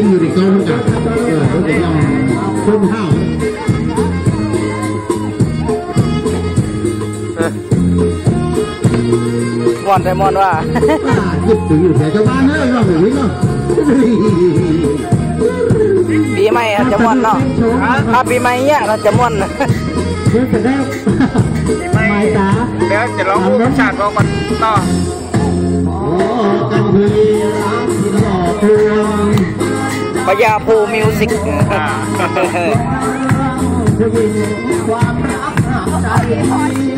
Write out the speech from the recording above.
เป็นอยู่ในกองกับเออเขาจะยอมต้นข้าวม่วนแต่ม่วนว่าป้ายึดถืออยู่แต่ชาวบ้านเนอะเราอย่างนี้เนาะปีใหม่อาจจะม่วนเนาะถ้าปีใหม่เนี่ยเราจะม่วนเพื่อจะได้ไม่ตาเดี๋ยวจะร้องผู้ชาติบอกก่อนต่อ พญาภูมิวสิกผู้หญิงความรักหนักใจ